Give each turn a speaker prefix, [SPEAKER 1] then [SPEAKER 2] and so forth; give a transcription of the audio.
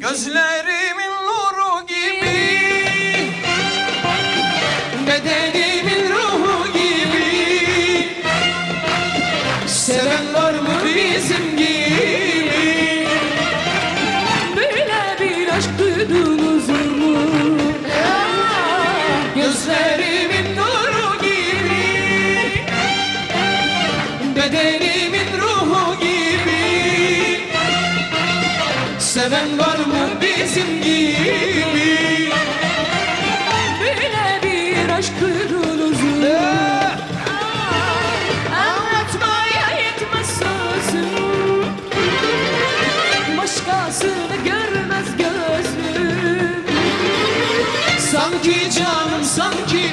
[SPEAKER 1] Gözlerimin nuru gibi. Bedenimin ruhu gibi. Seven var mı bizim gibi?
[SPEAKER 2] Böyle bir aşk duydunuz mu?
[SPEAKER 1] Gözlerimin nuru gibi. Bedenimin Seven var mı bizim gibi?
[SPEAKER 2] Böyle bir aşk duydunuz mu? Anlatmaya yetmez sözüm Başkasını görmez gözüm
[SPEAKER 1] Sanki canım sanki